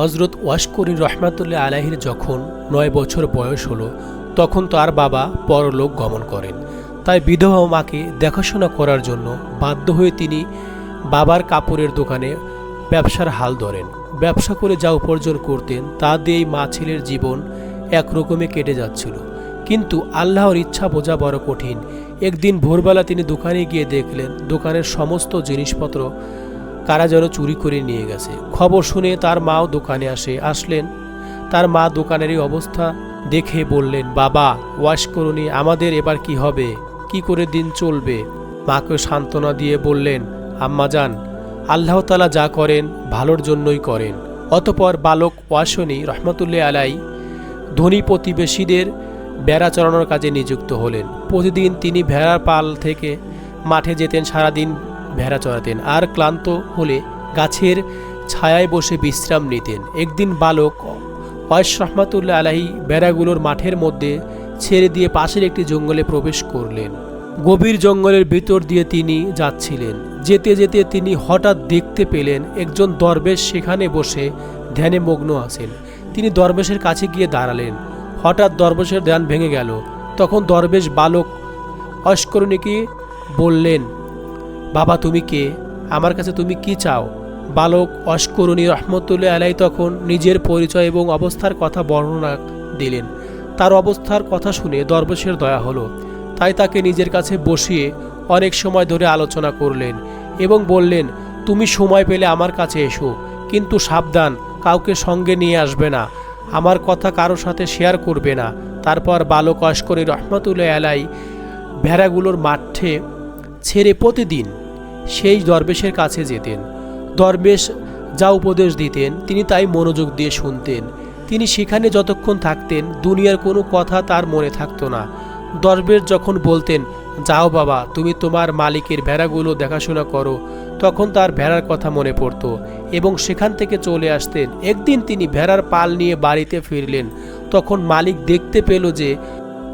হজরত ওয়াসকরিন রহমাতুল্লাহ আলাহির যখন নয় বছর বয়স হলো, তখন তার বাবা পরলোক গমন করেন। তাই বিধবা মাকে দেখাশোনা করার জন্য বাধ্য হয়ে তিনি বাবার কাপড়ের দোকানে ব্যবসার হাল ধরেন। ব্যবসা করে যা উপার্জন করতেন, তা দিয়েই মা ছেলের জীবন একরকমে কেটে যাচ্ছিল। কিন্তু আল্লাহর ইচ্ছা বোঝা বড় কঠিন। একদিন ভোরবেলা তিনি দোকানে গিয়ে দেখলেন, দোকানের সমস্ত জিনিসপত্র কারা যেন চুরি করে নিয়ে গেছে। খবর শুনে তার মাও দোকানে আসে। আসলেন, তার মা দোকানের এই অবস্থা দেখে বললেন, বাবা, ওয়াশ করুনি, আমাদের এবার কি হবে? কি করে দিন চলবে? মাকে সান্ত্বনা দিয়ে বললেন, আম্মা যান, আল্লাহ তালা যা করেন, ভালোর জন্যই করেন। অতপর বালক ওয়াসনি রহমতুল্লাহ আলাই ধনী প্রতিবেশীদের বেড়া চড়ানোর কাজে নিযুক্ত হলেন। প্রতিদিন তিনি ভেড়ার পাল থেকে মাঠে যেতেন, সারাদিন ভেড়া চড়াতেন আর ক্লান্ত হলে গাছের ছায়ায় বসে বিশ্রাম নিতেন। একদিন বালক ওয়াইশ রহমাতুল্লাহ আলাহি বেড়াগুলোর মাঠের মধ্যে ছেড়ে দিয়ে পাশের একটি জঙ্গলে প্রবেশ করলেন। গভীর জঙ্গলের ভিতর দিয়ে তিনি যাচ্ছিলেন। যেতে যেতে তিনি হঠাৎ দেখতে পেলেন একজন দরবেশ সেখানে বসে ধ্যানে মগ্ন আছেন। তিনি দরবেশের কাছে গিয়ে দাঁড়ালেন। হঠাৎ দরবেশের ধ্যান ভেঙে গেল। তখন দরবেশ বালক অস্করণীকে বললেন বাবা তুমি কে? আমার কাছে তুমি কি চাও? বালক অস্করণী রহমতুল্লাহ আলাই তখন নিজের পরিচয় এবং অবস্থার কথা বর্ণনা দিলেন। তার অবস্থার কথা শুনে দরবেশের দয়া হলো। তাই তাকে নিজের কাছে বসিয়ে অনেক সময় ধরে আলোচনা করলেন এবং বললেন, তুমি সময় পেলে আমার কাছে এসো, কিন্তু সাবধান, কাউকে সঙ্গে নিয়ে আসবে না। আমার কথা কারও সাথে শেয়ার করবে না। তারপর বালক অস্করী রহমতুল্লাহ আলাই ভেড়াগুলোর মাঠে ছেড়ে প্রতিদিন সেই দরবেশের কাছে যেতেন। দরবেশ যা উপদেশ দিতেন, তিনি তাই মনোযোগ দিয়ে শুনতেন। তিনি সেখানে যতক্ষণ থাকতেন, দুনিয়ার কোনো কথা তার মনে থাকতো না। দরবেশ যখন বলতেন, যাও বাবা, তুমি তোমার মালিকের ভেড়াগুলো দেখাশোনা করো, তখন তার ভেড়ার কথা মনে পড়তো এবং সেখান থেকে চলে আসতেন। একদিন তিনি ভেড়ার পাল নিয়ে বাড়িতে ফিরলেন। তখন মালিক দেখতে পেল যে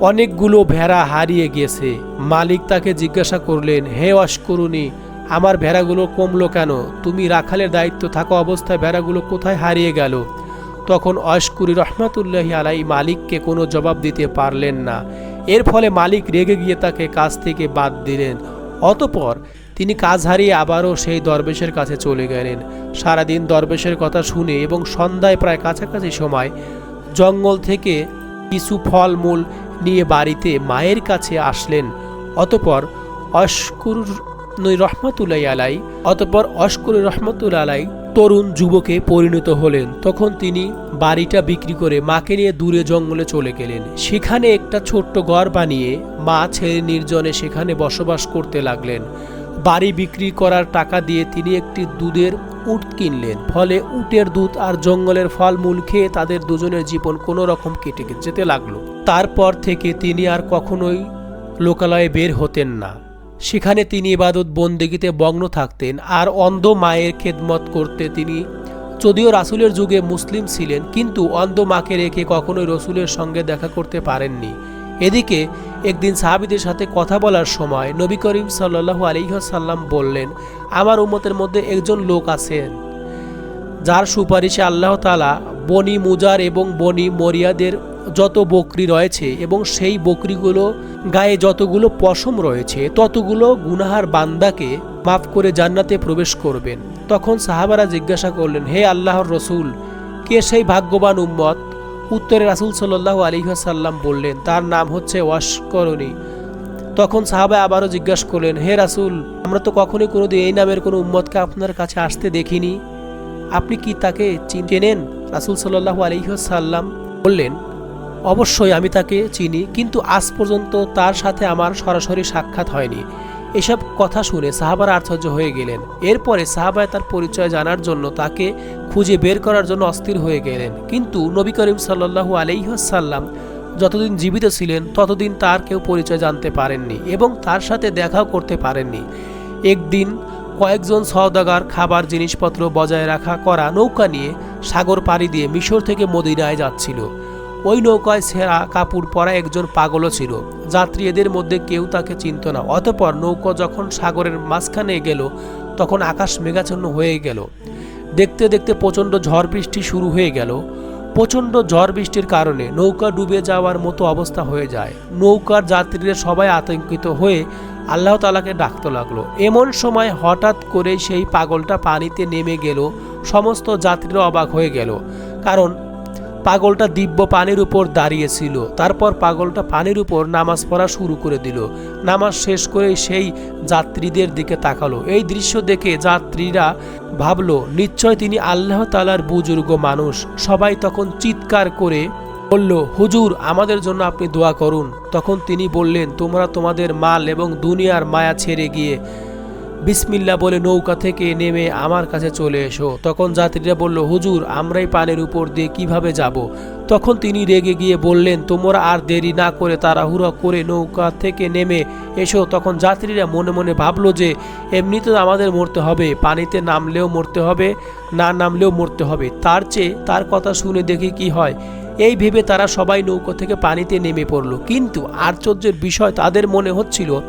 অনেকগুলো ভেড়া হারিয়ে গেছে। মালিক তাকে জিজ্ঞাসা করলেন, হে অস্করুণী আমার ভেড়াগুলো কমলো কেন? তুমি রাখালের দায়িত্ব থাকা অবস্থায় ভেড়াগুলো কোথায় হারিয়ে গেল? তখন অস্কুরি রহমাতুল্লাহি আলাই মালিককে কোনো জবাব দিতে পারলেন না। এর ফলে মালিক রেগে গিয়ে তাকে কাজ থেকে বাদ দিলেন। অতপর তিনি কাজ হারিয়ে আবারও সেই দরবেশের কাছে চলে গেলেন। সারাদিন দরবেশের কথা শুনে এবং সন্ধ্যায় প্রায় কাছাকাছি সময় জঙ্গল থেকে কিছু ফলমূল নিয়ে বাড়িতে মায়ের কাছে আসলেন। অতপর অস্কুর রহমতুল্লাহ আলাই, অতপর অস্কুর রহমতুল্লা আলাই তরুণ যুবকে পরিণত হলেন। তখন তিনি বাড়িটা বিক্রি করে মাকে নিয়ে দূরে জঙ্গলে চলে গেলেন। সেখানে একটা ছোট্ট ঘর বানিয়ে মা ছেলে নির্জনে সেখানে বসবাস করতে লাগলেন। বাড়ি বিক্রি করার টাকা দিয়ে তিনি একটি দুধের উট কিনলেন। ফলে উটের দুধ আর জঙ্গলের ফলমূল খেয়ে তাদের দুজনের জীবন কোনো রকম কেটে যেতে লাগল। তারপর থেকে তিনি আর কখনোই লোকালয়ে বের হতেন না। সেখানে তিনি ইবাদত বন্দেগিতে মগ্ন থাকতেন আর অন্ধ মায়ের খেদমত করতে তিনি, যদিও রাসুলের যুগে মুসলিম ছিলেন, কিন্তু অন্ধ মাকে রেখে কখনোই রসুলের সঙ্গে দেখা করতে পারেননি। এদিকে একদিন সাহাবিদের সাথে কথা বলার সময় নবী করিম সাল্লাহু আলিহাসাল্লাম বললেন, আমার উম্মতের মধ্যে একজন লোক আছেন। যার সুপারিশে আল্লাহ তালা বনি মুজার এবং বনি মরিয়াদের যত বকরি রয়েছে এবং সেই বকরিগুলো গায়ে যতগুলো পশম রয়েছে, ততগুলো গুনাহার বান্দাকে মাফ করে জান্নাতে প্রবেশ করবেন। তখন সাহাবারা জিজ্ঞাসা করলেন, হে আল্লাহর রসুল, কে সেই ভাগ্যবান উম্মত? উত্তরে রাসুল সাল্লাহ আলিহাসাল্লাম বললেন, তার নাম হচ্ছে ওয়াসকরণী তখন সাহাবা আবারও জিজ্ঞাসা করলেন, হে রাসুল, আমরা তো কখনোই কোনোদিন এই নামের কোনো উম্মতকে আপনার কাছে আসতে দেখিনি? আপনি কি তাকে চেনেন? রাসুল সাল্লাহ আলিহাসাল্লাম বললেন, অবশ্যই আমি তাকে চিনি, কিন্তু আজ পর্যন্ত তার সাথে আমার সরাসরি সাক্ষাৎ হয়নি। এসব কথা শুনে সাহাবার আশ্চর্য হয়ে গেলেন। এরপরে সাহাবায় তার পরিচয় জানার জন্য তাকে খুঁজে বের করার জন্য অস্থির হয়ে গেলেন। কিন্তু নবী করিম সাল্লাহু আলাইসাল্লাম যতদিন জীবিত ছিলেন, ততদিন তার কেউ পরিচয় জানতে পারেননি এবং তার সাথে দেখাও করতে পারেননি। একদিন কয়েকজন সওদাগার খাবার জিনিসপত্র বজায় রাখা করা নৌকা নিয়ে সাগর পাড়ি দিয়ে মিশর থেকে মদিনায় যাচ্ছিল। ওই নৌকায় সেরা কাপড় পরা একজন পাগলও ছিল। যাত্রী এদের মধ্যে কেউ তাকে চিনত না। অতপর নৌকা যখন সাগরের মাঝখানে গেল, তখন আকাশ মেঘাচ্ছন্ন হয়ে গেল। দেখতে দেখতে প্রচণ্ড ঝড় বৃষ্টি শুরু হয়ে গেল। প্রচণ্ড ঝড় বৃষ্টির কারণে নৌকা ডুবে যাওয়ার মতো অবস্থা হয়ে যায়। নৌকার যাত্রীরা সবাই আতঙ্কিত হয়ে আল্লাহ তালাকে ডাকতে লাগল। এমন সময় হঠাৎ করে সেই পাগলটা পানিতে নেমে গেল, সমস্ত যাত্রীরা অবাক হয়ে গেল। কারণ পাগলটা দিব্য পানির উপর দাঁড়িয়েছিল তারপর পাগলটা পানির উপর নামাজ পড়া শুরু করে দিল। নামাজ শেষ করে সেই যাত্রীদের দিকে তাকালো। এই দৃশ্য দেখে যাত্রীরা ভাবলো, নিশ্চয় তিনি আল্লাহ তালার বুজুর্গ মানুষ। সবাই তখন চিৎকার করে বলল, হুজুর, আমাদের জন্য আপনি দোয়া করুন। তখন তিনি বললেন, তোমরা তোমাদের মাল এবং দুনিয়ার মায়া ছেড়ে গিয়ে বিসমিল্লা বলে নৌকা থেকে নেমে আমার কাছে চলে এসো। তখন যাত্রীরা বলল, হুজুর, আমরাই পানের উপর দিয়ে কীভাবে যাব? তখন তিনি রেগে গিয়ে বললেন, তোমরা আর দেরি না করে তাড়াহুড়া করে নৌকা থেকে নেমে এসো। তখন যাত্রীরা মনে মনে ভাবলো যে, এমনিতে আমাদের মরতে হবে, পানিতে নামলেও মরতে হবে, না নামলেও মরতে হবে। তার চেয়ে তার কথা শুনে দেখি কি হয় এই ভেবে তারা সবাই নৌকো থেকে পানিতে নেমে পড়ল। কিন্তু আশ্চর্যের বিষয় তাদের মনে হচ্ছিল,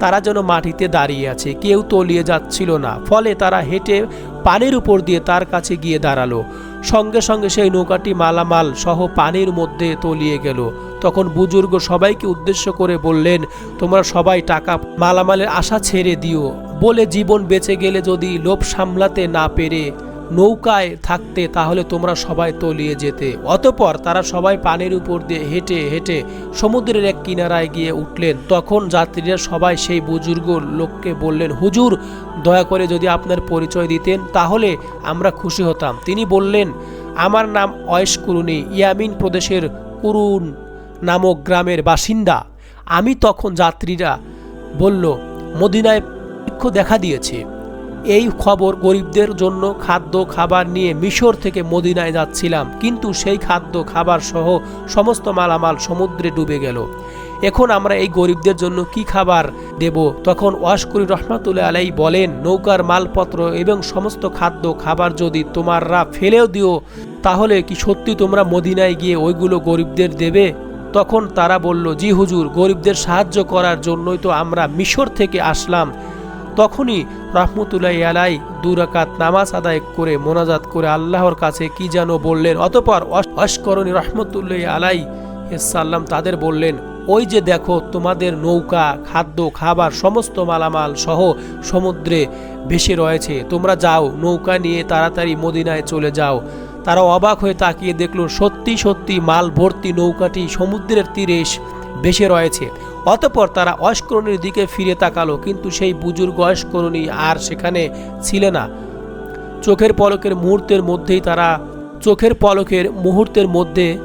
তারা যেন মাটিতে দাঁড়িয়ে আছে, কেউ তলিয়ে যাচ্ছিল না। ফলে তারা হেঁটে পানির উপর দিয়ে তার কাছে গিয়ে দাঁড়াল। সঙ্গে সঙ্গে সেই নৌকাটি মালামাল সহ পানির মধ্যে তলিয়ে গেল। তখন বুজুর্গ সবাইকে উদ্দেশ্য করে বললেন, তোমরা সবাই টাকা, মালামালের আশা ছেড়ে দিও। বলে জীবন বেঁচে গেলে যদি লোভ সামলাতে না পেরে নৌকায় থাকতে তাহলে তোমরা সবাই তলিয়ে যেতে। অতপর তারা সবাই পানির উপর দিয়ে হেঁটে হেঁটে সমুদ্রের এক কিনারায় গিয়ে উঠলেন। তখন যাত্রীরা সবাই সেই বুজুর্গ লোককে বললেন, হুজুর, দয়া করে যদি আপনার পরিচয় দিতেন, তাহলে আমরা খুশি হতাম। তিনি বললেন, আমার নাম অয়েস কুরুনি, ইয়ামিন প্রদেশের কুরুন নামক গ্রামের বাসিন্দা। আমি তখন যাত্রীরা বলল, মদিনায় দেখা দিয়েছে। এই খবর গরিবদের জন্য খাদ্য, খাবার নিয়ে মিশর থেকে মদিনায় যাচ্ছিলাম। কিন্তু সেই খাদ্য, খাবার সহ সমস্ত মালামাল সমুদ্রে ডুবে গেল। এখন আমরা এই গরিবদের জন্য কি খাবার দেব? তখন ওয়াশকুরি রহমাতুল্লাহ আলাই বলেন, নৌকার মালপত্র এবং সমস্ত খাদ্য, খাবার যদি তোমাররা ফেলেও দিও, তাহলে কি সত্যি তোমরা মদিনায় গিয়ে ওইগুলো গরিবদের দেবে? তখন তারা বলল, জি হুজুর, গরিবদের সাহায্য করার জন্যই তো আমরা মিশর থেকে আসলাম। তখনই রহমতুল্লাহ আলাই দুরাকাত নামাজ আদায় করে মোনাজাত করে আল্লাহর কাছে কি যেন বললেন, অতপর অস্করণী রহমতুল্লাহ আলাই সাল্লাম তাদের বললেন, ওই যে দেখো তোমাদের নৌকা, খাদ্য, খাবার, সমস্ত মালামাল সহ সমুদ্রে ভেসে রয়েছে। তোমরা যাও, নৌকা নিয়ে তাড়াতাড়ি মদিনায় চলে যাও। তারা অবাক হয়ে তাকিয়ে দেখল, সত্যি সত্যি মাল ভর্তি নৌকাটি সমুদ্রের তীরে ভেসে রয়েছে। অতপর তারা অস্করণীর দিকে ফিরে তাকালো, কিন্তু সেই বুজুর্গ অস্করণী আর সেখানে ছিল না। চোখের পলকের মুহূর্তের মধ্যেই তারা, চোখের পলকের মুহূর্তের মধ্যে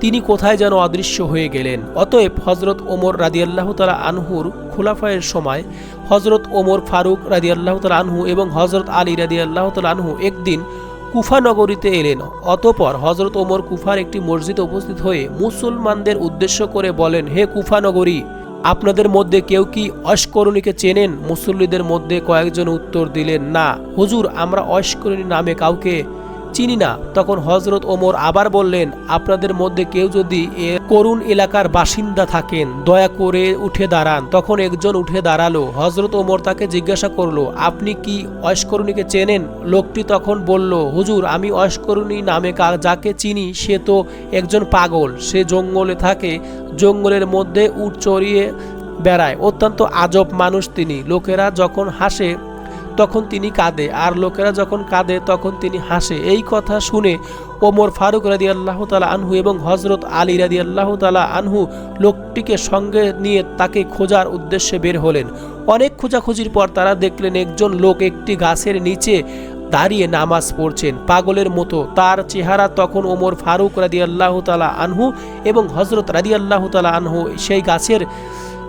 তিনি কোথায় যেন অদৃশ্য হয়ে গেলেন। অতএব হজরত ওমর রাদিয়াল্লাহ তালা আনহুর খোলাফায়ের সময় হজরত ওমর ফারুক রাদিয়াল্লাহ তালা আনহু এবং হজরত আলী রাদিয়াল্লাহ তালা আনহু একদিন কুফা নগরীতে এলেন। অতপর হজরত ওমর কুফার একটি মসজিদে উপস্থিত হয়ে মুসলমানদের উদ্দেশ্য করে বলেন, হে কুফা নগরী, আপনাদের মধ্যে কেউ কি অস্করণীকে চেনেন? মুসল্লিদের মধ্যে কয়েকজন উত্তর দিলেন, না। হুজুর, আমরা অস্করণী নামে কাউকে চিনি না। তখন হজরত ওমর আবার বললেন, আপনাদের মধ্যে কেউ যদি এ করুণ এলাকার বাসিন্দা থাকেন, দয়া করে উঠে দাঁড়ান। তখন একজন উঠে দাঁড়াল। হজরত ওমর তাকে জিজ্ঞাসা করল, আপনি কি অস্করণীকে চেনেন? লোকটি তখন বলল, হুজুর, আমি অস্করণী নামে যাকে চিনি সে তো একজন পাগল। সে জঙ্গলে থাকে, জঙ্গলের মধ্যে উট চড়িয়ে বেড়ায়। অত্যন্ত আজব মানুষ তিনি। লোকেরা যখন হাসে তখন তিনি কাঁদে, আর লোকেরা যখন কাঁদে তখন তিনি হাসে। এই কথা শুনে ওমর ফারুক রাদি আল্লাহ তালা আনহু এবং হজরত আলী রাদি আল্লাহ তালা আনহু লোকটিকে সঙ্গে নিয়ে তাকে খোঁজার উদ্দেশ্যে বের হলেন। অনেক খোঁজাখুঁজির পর তারা দেখলেন একজন লোক একটি গাছের নিচে দাঁড়িয়ে নামাজ পড়ছেন, পাগলের মতো। তার চেহারা তখন ওমর ফারুক রাদি আল্লাহ তালা আনহু এবং হজরত রাদি আল্লাহ তালা আনহু সেই গাছের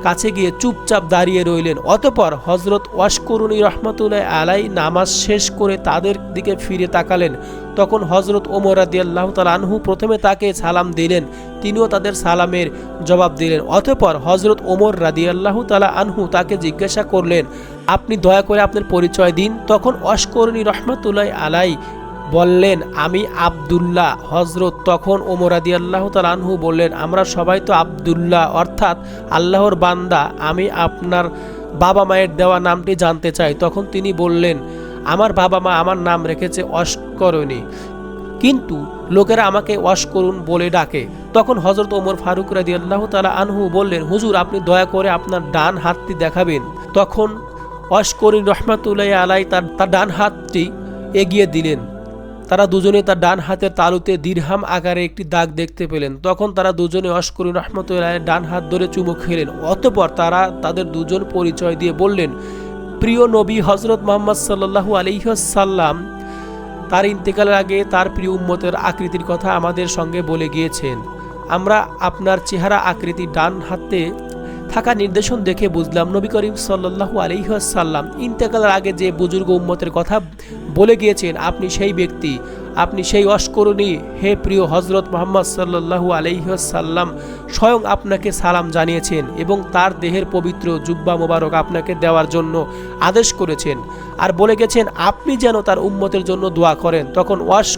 কাছে গিয়ে চুপচাপ দাঁড়িয়ে রইলেন। অতপর হজরত ওয়াসকরুনি রহমতুল্লাহ আলাই নামাজ শেষ করে তাদের দিকে ফিরে তাকালেন। তখন হজরত ওমর রাদি আল্লাহ আনহু প্রথমে তাকে সালাম দিলেন, তিনিও তাদের সালামের জবাব দিলেন। অতপর হজরত ওমর রাদি আল্লাহ তালা আনহু তাকে জিজ্ঞাসা করলেন, আপনি দয়া করে আপনার পরিচয় দিন। তখন অস্করণী রহমতুল্লাহ আলাই বললেন, আমি আবদুল্লাহ। হজরত তখন ওমরাদি আল্লাহ আনহু বললেন, আমরা সবাই তো আবদুল্লাহ, অর্থাৎ আল্লাহর বান্দা। আমি আপনার বাবা মায়ের দেওয়া নামটি জানতে চাই। তখন তিনি বললেন, আমার বাবা মা আমার নাম রেখেছে অস্করণী। কিন্তু লোকেরা আমাকে ওয়াশ করুন বলে ডাকে। তখন হজরত ওমর ফারুক রাদি আল্লাহ তালা আনহু বললেন, হুজুর, আপনি দয়া করে আপনার ডান হাতটি দেখাবেন। তখন ওয়াশ করিন রহমাতুল্লাহ আলাই তার তার ডান হাতটি এগিয়ে দিলেন। তারা দুজনে তার ডান হাতের তালুতে দীর্হাম আকারে একটি দাগ দেখতে পেলেন। তখন তারা দুজনে অস্করি রহমতুল্লাহ ডান হাত ধরে চুমু খেলেন। অতপর তারা তাদের দুজন পরিচয় দিয়ে বললেন, প্রিয় নবী হজরত মোহাম্মদ সাল্লাহু আলিহাসাল্লাম তার ইন্তেকালের আগে তার প্রিয় উম্মতের আকৃতির কথা আমাদের সঙ্গে বলে গিয়েছেন। আমরা আপনার চেহারা আকৃতি ডান হাতে থাকা নির্দেশন দেখে বুঝলাম নবী করিম সাল্লাহু আলহিহাসাল্লাম ইন্তেকালের আগে যে বুজুর্গ উম্মতের কথা বলে গিয়েছেন, আপনি সেই ব্যক্তি, আপনি সেই অস্করণী হে প্রিয় হজরত মোহাম্মদ সাল্লাহু আলহিহাসাল্লাম স্বয়ং আপনাকে সালাম জানিয়েছেন এবং তার দেহের পবিত্র জুব্বা মোবারক আপনাকে দেওয়ার জন্য আদেশ করেছেন। আর বলে গেছেন, আপনি যেন তার উম্মতের জন্য দোয়া করেন। তখন ওয়াশ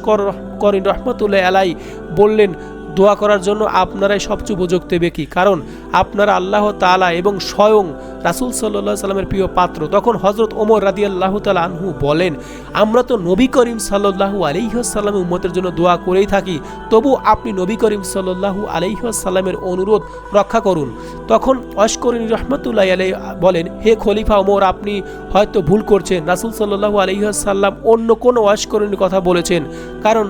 করিন রহমতুল্লাহ আলাই বললেন দোয়া করার জন্য আপনারাই সবচেয়ে উপযুক্ত ব্যক্তি কারণ আপনারা আল্লাহ তালা এবং স্বয়ং রাসুল সাল্লাহ সাল্লামের প্রিয় পাত্র। তখন হজরত ওমর রাদি আল্লাহ তালা আনহু বলেন, আমরা তো নবী করিম সাল্লাহু আলিহাসাল্লামের উম্মতের জন্য দোয়া করেই থাকি। তবু আপনি নবী করিম সাল্লাহু আলিহাসাল্লামের অনুরোধ রক্ষা করুন। তখন অস্করিন রহমতুল্লাহ আলাই বলেন, হে খলিফা ওমর, আপনি হয়তো ভুল করছেন। রাসুল সাল্লাহু আলিহাসাল্লাম অন্য কোনো অস্করণীর কথা বলেছেন। কারণ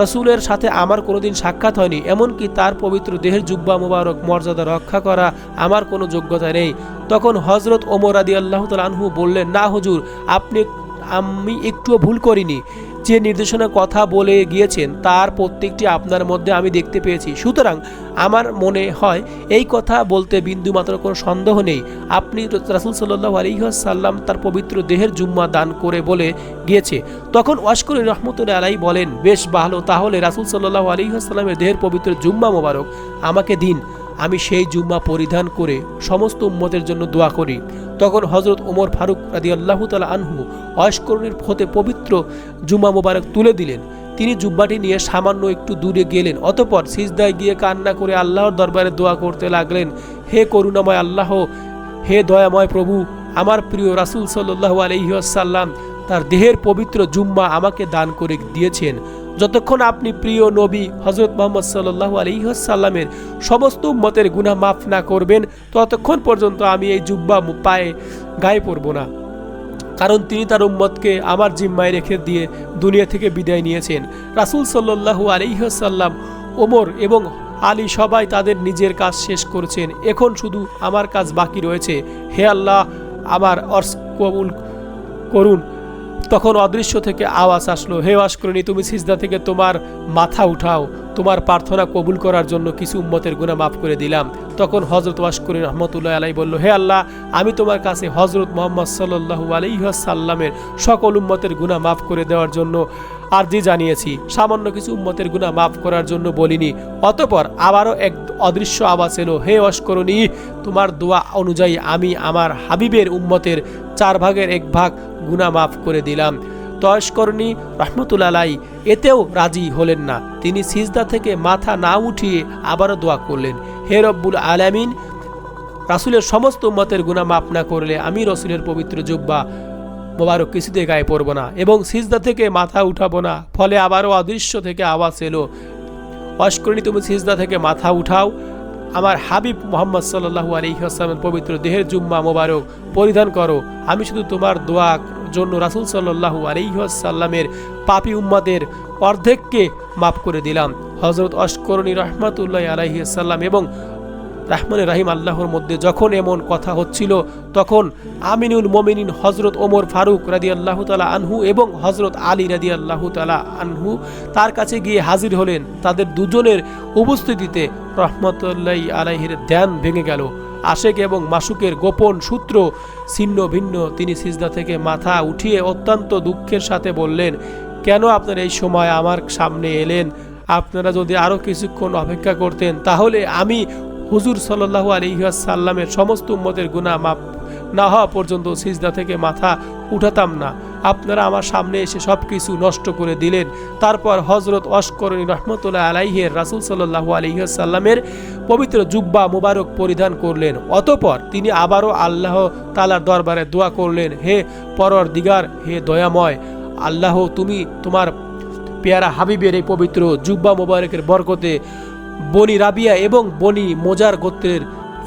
রসুলের সাথে আমার কোনোদিন সাক্ষাৎ হয়নি, এমনকি তার পবিত্র দেহের জুব্বা মুবারক, মর্যাদা রক্ষা করা আমার কোনো যোগ্যতা নেই। তখন হজরত ওমর আদি আল্লাহ তালহু বললেন, না হজুর, আপনি, আমি একটুও ভুল করিনি। যে নির্দেশনার কথা বলে গিয়েছেন, তার প্রত্যেকটি আপনার মধ্যে আমি দেখতে পেয়েছি। সুতরাং আমার মনে হয় এই কথা বলতে বিন্দু মাত্র কোনো সন্দেহ নেই। আপনি রাসুল সাল্লাহ আলিহাসাল্লাম তার পবিত্র দেহের জুম্মা দান করে বলে গিয়েছে। তখন ওয়াশকরি রহমতুল্লাহ আলাই বলেন, বেশ ভালো, তাহলে রাসুল সাল্লাহ আলিহাসাল্লামের দেহের পবিত্র জুম্মা মোবারক আমাকে দিন। আমি সেই জুম্মা পরিধান করে সমস্ত উম্মতের জন্য দোয়া করি। তখন হজরত ওমর ফারুক রাদি আল্লাহ তালা আনহু অয়স্করণের ফতে পবিত্র জুম্মা মোবারক তুলে দিলেন। তিনি জুব্বাটি নিয়ে সামান্য একটু দূরে গেলেন, অতপর সিজদায় গিয়ে কান্না করে আল্লাহর দরবারে দোয়া করতে লাগলেন, হে করুণাময় আল্লাহ, হে দয়াময় প্রভু, আমার প্রিয় রাসুল সাল্লাহ আলহিহাসাল্লাম তার দেহের পবিত্র জুম্মা আমাকে দান করে দিয়েছেন। যতক্ষণ আপনি প্রিয় নবী হজরত মোহাম্মদ সাল্লাহ আলহিহাসাল্লামের সমস্ত উম্মতের গুণা মাফ না করবেন, ততক্ষণ পর্যন্ত আমি এই জুব্বা পায়ে গায়ে পড়ব না। কারণ তিনি তার উম্মতকে আমার জিম্মায় রেখে দিয়ে দুনিয়া থেকে বিদায় নিয়েছেন। রাসুল সাল্লাহু আলিহাসাল্লাম ওমর এবং আলী সবাই তাদের নিজের কাজ শেষ করেছেন। এখন শুধু আমার কাজ বাকি রয়েছে। হে আল্লাহ, আমার অর্স কবুল করুন। তখন অদৃশ্য থেকে আওয়াজ আসলো হে ওয়াশকরণী তুমি সিজদা থেকে তোমার মাথা উঠাও। তোমার প্রার্থনা কবুল করার জন্য কিছু উম্মতের গুণা মাফ করে দিলাম। তখন হজরত ওয়াসকরী রহমতুল্লাহ আলাই বলল, হে আল্লাহ, আমি তোমার কাছে হজরত মোহাম্মদ সাল্লু আলাইসাল্লামের সকল উম্মতের গুণা মাফ করে দেওয়ার জন্য আর্জি জানিয়েছি। সামান্য কিছু উম্মতের গুণা মাফ করার জন্য বলিনি। অতপর আবারও এক অদৃশ্য আওয়াজ এলো, হে অস্করণী তোমার দোয়া অনুযায়ী আমি আমার হাবিবের উম্মতের চার ভাগের এক ভাগ গুণা মাফ করে দিলাম। তয়স্করণী রহমতুল্লাহ এতেও রাজি হলেন না। তিনি সিজদা থেকে মাথা না উঠিয়ে আবারও দোয়া করলেন, হে রব্বুল আলামিন, রাসুলের সমস্ত মতের গুণা মাফ না করলে আমি রসুলের পবিত্র জুব্বা মোবারক কিছুতে গায়ে পড়ব না এবং সিজদা থেকে মাথা উঠাবো না। ফলে আবারও অদৃশ্য থেকে আওয়াজ এলো অস্করণী তুমি সিজদা থেকে মাথা উঠাও। আমার হাবিব মোহাম্মদ সাল্লু আলহিহাস্লামের পবিত্র দেহের জুম্মা মোবারক পরিধান করো। আমি শুধু তোমার দোয়া জন্য রাসুল সাল্লু আলহিহাসাল্লামের পাপি উম্মাদের অর্ধেককে মাফ করে দিলাম। হজরত অস্করণী রহমাতুল্লাহ আলহিহাসাল্লাম এবং রাহমান রাহিম আল্লাহর মধ্যে যখন এমন কথা হচ্ছিল, তখন আমিনুল মমিনিন হজরত ওমর ফারুক রাদি আল্লাহ তালা আনহু এবং হজরত আলী রাদি আল্লাহ তালা আনহু তার কাছে গিয়ে হাজির হলেন। তাদের দুজনের উপস্থিতিতে রহমতুল্লাহ আলাইহির ধ্যান ভেঙে গেল। আশেক এবং মাসুকের গোপন সূত্র ছিন্ন ভিন্ন। তিনি সিজদা থেকে মাথা উঠিয়ে অত্যন্ত দুঃখের সাথে বললেন, কেন আপনারা এই সময় আমার সামনে এলেন? আপনারা যদি আরও কিছুক্ষণ অপেক্ষা করতেন, তাহলে আমি হুজুর সাল্লাহ আলিহাসাল্লামের সমস্ত উম্মতের গুণা মাপ না হওয়া পর্যন্ত সিজদা থেকে মাথা উঠাতাম না। আপনারা আমার সামনে এসে সব কিছু নষ্ট করে দিলেন। তারপর হজরত অস্করণী রহমতুল্লাহ আলাইহের রাসুল সাল্লাহ আলিহাসাল্লামের পবিত্র জুব্বা মুবারক পরিধান করলেন। অতপর তিনি আবারও আল্লাহ তালার দরবারে দোয়া করলেন, হে পরর দিগার হে দয়াময়, আল্লাহ, তুমি তোমার পেয়ারা হাবিবের এই পবিত্র জুব্বা মোবারকের বরকতে বনি রাবিয়া এবং বনি মোজার গোত্রের,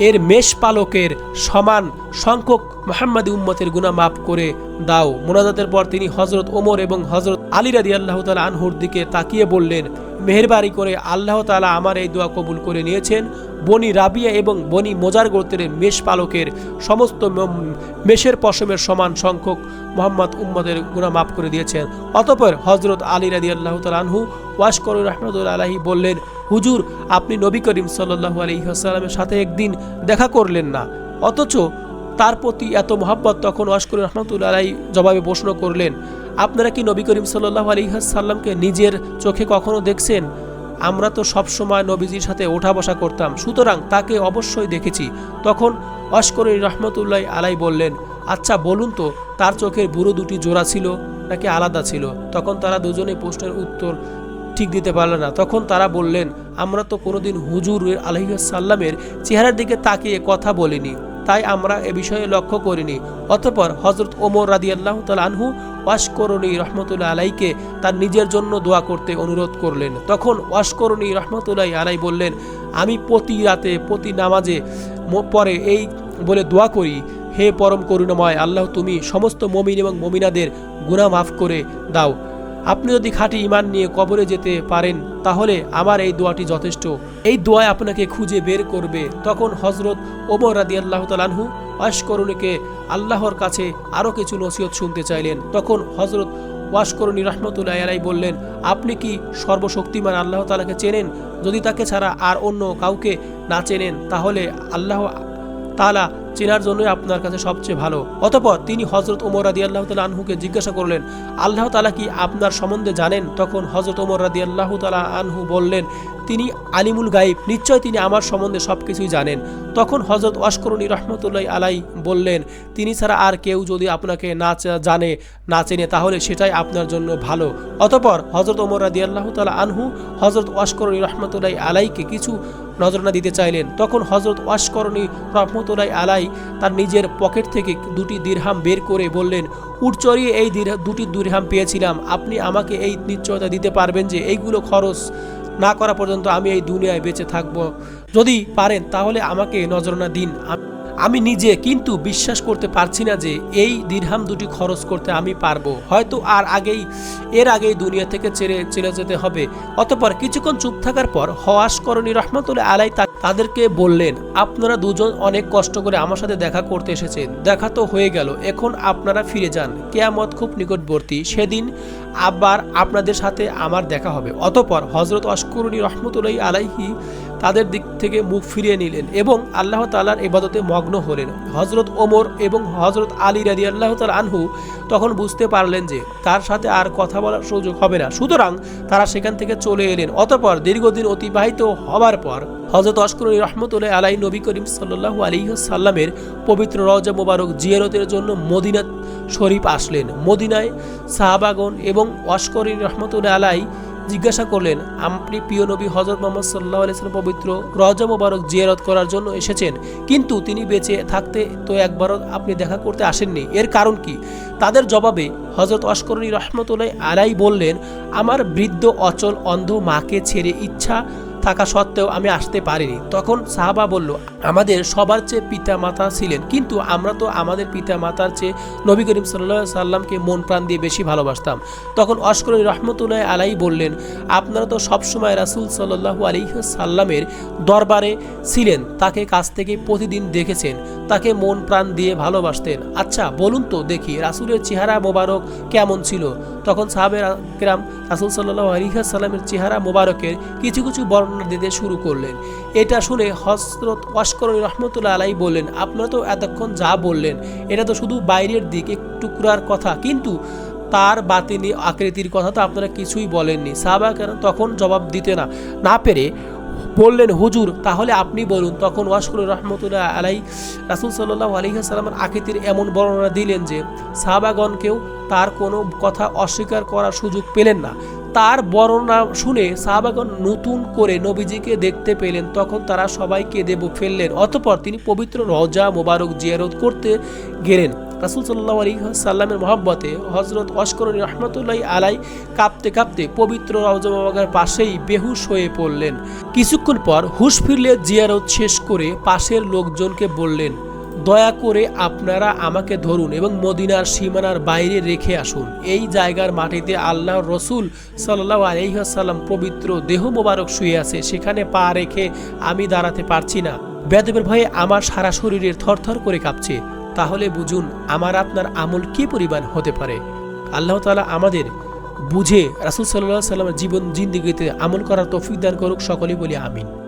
এর মেষ পালকের সমান সংখ্যক মোহাম্মদ উম্মতের গুণা মাফ করে দাও। মোনাজাতের পর তিনি হজরত ওমর এবং হজরত আলী রাদি আল্লাহ তালা আনহুর দিকে তাকিয়ে বললেন মেহরবারি করে আল্লাহ তালা আমার এই দোয়া কবুল করে নিয়েছেন। বনি রাবিয়া এবং বনি মোজার গোত্রের মেষ পালকের সমস্ত মেষের পশমের সমান সংখ্যক মোহাম্মদ উম্মদের গুণা মাফ করে দিয়েছেন। অতপর হজরত আলী রাদি আল্লাহ আনহু ওয়াসকর রহমতুল্লা আলাহি বললেন, হুজুর, আপনি নবী করিম সাল্লাহু আলহিহাস্লামের সাথে একদিন দেখা করলেন না। অথচ তার প্রতি এত মহাব্বত তখন ওয়াসকর রহমতুল্লা আলাই জবাবে প্রশ্ন করলেন, আপনারা কি নবী করিম সাল্লাহ আলহিহাসাল্লামকে নিজের চোখে কখনো দেখছেন? আমরা তো সবসময় নবীজির সাথে ওঠা বসা করতাম, সুতরাং তাকে অবশ্যই দেখেছি। তখন অস্করী রহমতুল্লাহ আলাই বললেন আচ্ছা বলুন তো, তার চোখের বুড়ো দুটি জোড়া ছিল নাকি আলাদা ছিল? তখন তারা দুজনেই প্রশ্নের উত্তর ঠিক দিতে পারল না। তখন তারা বললেন, আমরা তো কোনোদিন হুজুর আলহিসাল্লামের চেহারার দিকে তাকিয়ে কথা বলিনি। তাই আমরা এ বিষয়ে লক্ষ্য করিনি। অতঃপর হজরত ওমর রাদি আল্লাহ আনহু ওয়াসকরণী রহমতুল্লাহ আলাইকে তার নিজের জন্য দোয়া করতে অনুরোধ করলেন। তখন ওয়াসকরণী রহমতুল্লাহ আলাই বললেন, আমি প্রতি রাতে, প্রতি নামাজে পরে এই বলে দোয়া করি। হে পরম করুণাময় আল্লাহ, তুমি সমস্ত মমিন এবং মমিনাদের গুনাহ মাফ করে দাও। আপনি যদি খাঁটি ইমান নিয়ে কবরে যেতে পারেন, তাহলে আমার এই দোয়াটি যথেষ্ট। এই দোয়ায় আপনাকে খুঁজে বের করবে তখন হজরত ওমর রাদি আল্লাহ তালানহু অস্করণীকে আল্লাহর কাছে আরও কিছু নসিহত শুনতে চাইলেন। তখন হজরত ওয়াসকরণী রহমতুল্লাহ আলাই বললেন, আপনি কি সর্বশক্তিমান আল্লাহ তালাকে চেনেন? যদি তাকে ছাড়া আর অন্য কাউকে না চেনেন, তাহলে আল্লাহ তালা চেনার জন্যই আপনার কাছে সবচেয়ে ভালো। অতপর তিনি হজরত ওমর রাদি আল্লাহ তালা আনহুকে জিজ্ঞাসা করলেন, আল্লাহ তালা কি আপনার সম্বন্ধে জানেন? তখন হজরত ওমর রাদি আল্লাহ তালা আনহু বললেন, তিনি আলিমুল গাইব নিশ্চয় তিনি আমার সম্বন্ধে সব কিছুই জানেন। তখন হজরত অস্করণী রহমতুল্লাহ আলাই বললেন, তিনি ছাড়া আর কেউ যদি আপনাকে না জানে, না চেনে, তাহলে সেটাই আপনার জন্য ভালো। অতপর হজরত ওমর রাদি আল্লাহ তালা আনহু হজরত অস্করণী রহমতুল্লাহ আলাইকে কিছু নজরানা দিতে চাইলেন। তখন হজরত ওয়াসকরণী রহমতুল্লাহ আলাই তার নিজের পকেট থেকে দুটি দীর্হাম বের করে বললেন উটচরিয়ে এই দিরহা- দুটি দীর্হাম পেয়েছিলাম। আপনি আমাকে এই নিশ্চয়তা দিতে পারবেন যে এইগুলো খরচ না করা পর্যন্ত আমি এই দুনিয়ায় বেঁচে থাকব। যদি পারেন তাহলে আমাকে নজরনা দিন। আম- নিজে কিন্তু বিশ্বাস করতে পারছি না যে এই দিরহাম দুটি খরচ করতে আমি পারব। হয়তো আর আগেই, এর আগেই দুনিয়া থেকে ছেড়ে চলে যেতে হবে। অতপর কিছুক্ষণ চুপ থাকার পর হওয়াস করণী রহমতুল্লাহ আলাই তাদেরকে বললেন, আপনারা দুজন অনেক কষ্ট করে আমার সাথে দেখা করতে এসেছেন। দেখা তো হয়ে গেল, এখন আপনারা ফিরে যান। কেয়ামত খুব নিকটবর্তী। সেদিন আবার আপনাদের সাথে আমার দেখা হবে। অতপর হজরত অস্করণী রহমতুল্লাহ আলাইহি তাদের দিক থেকে মুখ ফিরিয়ে নিলেন এবং আল্লাহ তালার ইবাদতে মগ্ন হলেন। হজরত ওমর এবং হজরত আলী রাদি আল্লাহ তাল আনহু তখন বুঝতে পারলেন যে তার সাথে আর কথা বলার সুযোগ হবে না। সুতরাং তারা সেখান থেকে চলে এলেন। অতপর দীর্ঘদিন অতিবাহিত হবার পর হজরত অস্করী রহমতুল্লাহ আলাই নবী করিম সাল্লাহু আলী সাল্লামের পবিত্র রজা মোবারক জিয়ারতের জন্য মদিনা শরীফ আসলেন। মদিনায় সাহাবাগন এবং অস্করী রহমতুল্লাহ আলাই জিজ্ঞাসা করলেন, আপনি প্রিয় নবী হজরত মোহাম্মদ সাল্লাহ আলিয়াল পবিত্র রজা মোবারক জিয়ারত করার জন্য এসেছেন। কিন্তু তিনি বেঁচে থাকতে তো একবারও আপনি দেখা করতে আসেননি। এর কারণ কি? তাদের জবাবে হজরত অস্করণী রহমতুল্লাহ আলাই বললেন, আমার বৃদ্ধ অচল অন্ধ মাকে ছেড়ে ইচ্ছা থাকা সত্ত্বেও আমি আসতে পারিনি। তখন সাহাবা বলল, আমাদের সবার চেয়ে পিতা মাতা ছিলেন। কিন্তু আমরা তো আমাদের পিতা মাতার চেয়ে নবী করিম সাল্লাহ সাল্লামকে মন প্রাণ দিয়ে বেশি ভালোবাসতাম। তখন অস্করী রহমতুল্লাহ আলাই বললেন, আপনারা তো সবসময় রাসুল সাল্লাহু সাল্লামের দরবারে ছিলেন, তাকে কাছ থেকে প্রতিদিন দেখেছেন, তাকে মন প্রাণ দিয়ে ভালোবাসতেন। আচ্ছা বলুন তো দেখি, রাসুলের চেহারা মোবারক কেমন ছিল? তখন সাহাবের কেরাম রাসুল সাল্লাহ আলিহাসাল্লামের চেহারা মোবারকের কিছু কিছু বর্ণনা দিতে শুরু করলেন। এটা শুনে হজরত ওয়াসকরী রহমতুল্লাহ আলাই বললেন, আপনারা তো এতক্ষণ যা বললেন, এটা তো শুধু বাইরের দিক টুকরার কথা। কিন্তু তার বাতিনি আকৃতির কথা তো আপনারা কিছুই বলেননি। সাহাবা কেন তখন জবাব দিতে না না পেরে বললেন, হুজুর, তাহলে আপনি বলুন। তখন ওয়াসকরুর রহমতুল্লাহ আলাই রাসুল সাল্লাহ আলহিহাসাল্লামের আকৃতির এমন বর্ণনা দিলেন যে, সাহাবাগণকেও তার কোনো কথা অস্বীকার করার সুযোগ পেলেন না। তার বর্ণনা শুনে সাহাবাগণ নতুন করে নবীজিকে দেখতে পেলেন। তখন তারা সবাইকে দেব ফেললেন। অতপর তিনি পবিত্র রজা মোবারক জিয়ারত করতে গেলেন। রাসুল সাল্লাহ আলী সাল্লামের মহব্বতে হজরত অস্করণী রহমতুল্লাহ আলাই কাঁপতে কাঁপতে পবিত্র রওজাবাগার পাশেই বেহুশ হয়ে পড়লেন। কিছুক্ষণ পর হুশ ফিরলে জিয়ারত শেষ করে পাশের লোকজনকে বললেন দয়া করে আপনারা আমাকে ধরুন এবং মদিনার সীমানার বাইরে রেখে আসুন। এই জায়গার মাটিতে আল্লাহ রসুল সাল্লাহ আলহিহাসাল্লাম পবিত্র দেহ মোবারক শুয়ে আছে, সেখানে পা রেখে আমি দাঁড়াতে পারছি না। বেদবের ভয়ে আমার সারা শরীরের থরথর করে কাঁপছে। তাহলে বুঝুন, আমার আপনার আমল কি পরিমাণ হতে পারে? আল্লাহ তালা আমাদের বুঝে রাসুল সাল্লাহ সাল্লামের জীবন, জিন্দিগিতে আমল করার তৌফিক দান করুক, সকলেই বলি আমিন।